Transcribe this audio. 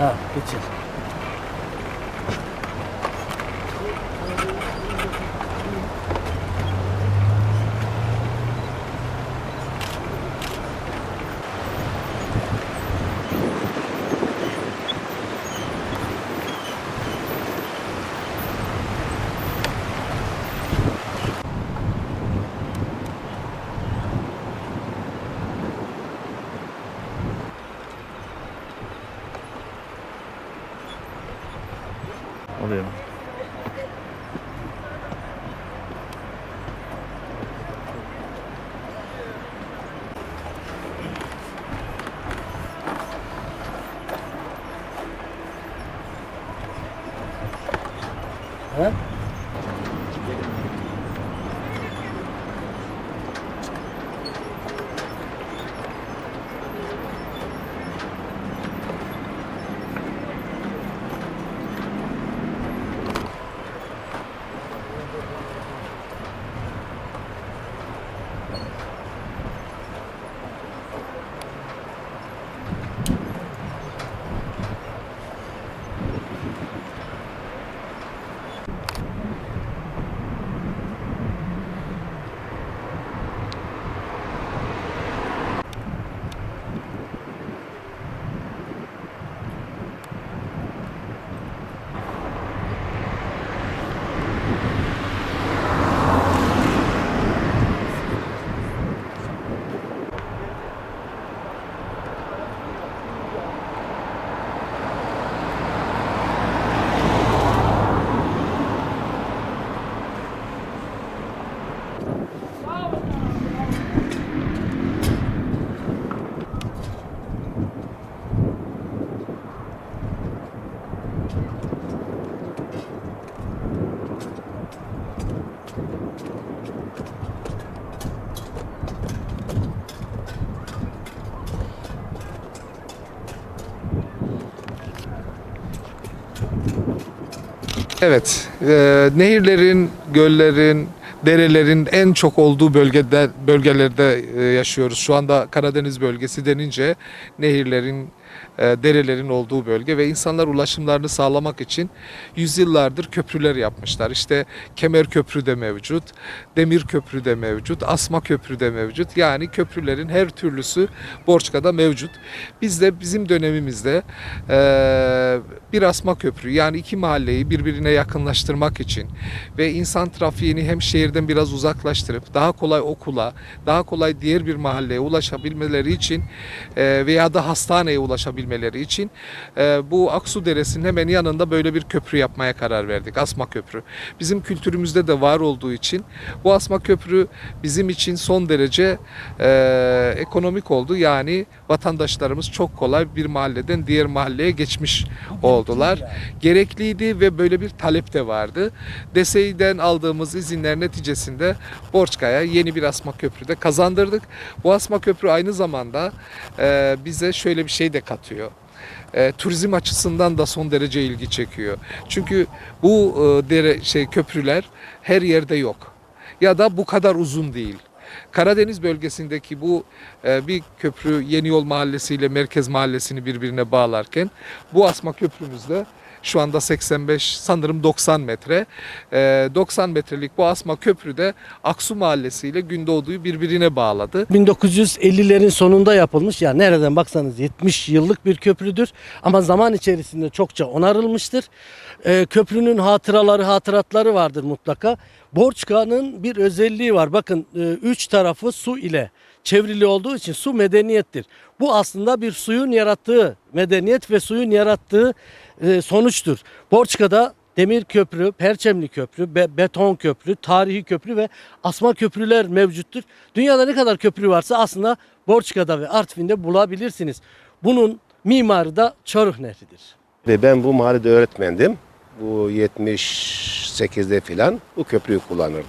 嗯给七 Oluyor. Ha? Evet, e, nehirlerin, göllerin, derelerin en çok olduğu bölgede bölgelerde e, yaşıyoruz. Şu anda Karadeniz bölgesi denince nehirlerin, derelerin olduğu bölge ve insanlar ulaşımlarını sağlamak için yüzyıllardır köprüler yapmışlar. İşte Kemer Köprü de mevcut, Demir Köprü de mevcut, Asma Köprü de mevcut. Yani köprülerin her türlüsü Borçka'da mevcut. Biz de bizim dönemimizde e, bir asma köprü yani iki mahalleyi birbirine yakınlaştırmak için ve insan trafiğini hem şehirden biraz uzaklaştırıp daha kolay okula, daha kolay diğer bir mahalleye ulaşabilmeleri için e, veya da hastaneye ulaşabilmeleri için e, bu Aksu Deresi'nin hemen yanında böyle bir köprü yapmaya karar verdik. Asma Köprü. Bizim kültürümüzde de var olduğu için bu Asma Köprü bizim için son derece e, ekonomik oldu. Yani vatandaşlarımız çok kolay bir mahalleden diğer mahalleye geçmiş oldular. Gerekliydi ve böyle bir talep de vardı. DESE'den aldığımız izinler neticesinde Borçka'ya yeni bir asma köprü de kazandırdık. Bu asma köprü aynı zamanda e, bize şöyle bir şey de katıyor. E, turizm açısından da son derece ilgi çekiyor. Çünkü bu e, dere şey köprüler her yerde yok. Ya da bu kadar uzun değil. Karadeniz bölgesindeki bu e, bir köprü Yeni Yol Mahallesi ile Merkez Mahallesi'ni birbirine bağlarken bu asma köprümüzde şu anda 85 sanırım 90 metre. E, 90 metrelik bu asma köprü de Aksu Mahallesi ile Gündoğdu'yu birbirine bağladı. 1950'lerin sonunda yapılmış yani nereden baksanız 70 yıllık bir köprüdür ama zaman içerisinde çokça onarılmıştır. Ee, köprünün hatıraları hatıratları vardır mutlaka. Borçka'nın bir özelliği var bakın e, üç tarafı su ile çevrili olduğu için su medeniyettir. Bu aslında bir suyun yarattığı medeniyet ve suyun yarattığı e, sonuçtur. Borçka'da Demir köprü, perçemli köprü, be- beton köprü, tarihi köprü ve asma köprüler mevcuttur. Dünyada ne kadar köprü varsa aslında Borçka'da ve Artvin'de bulabilirsiniz. Bunun mimarı da Çoruh Nehri'dir. Ve ben bu mahallede öğretmendim. Bu 78'de filan bu köprüyü kullanırdım.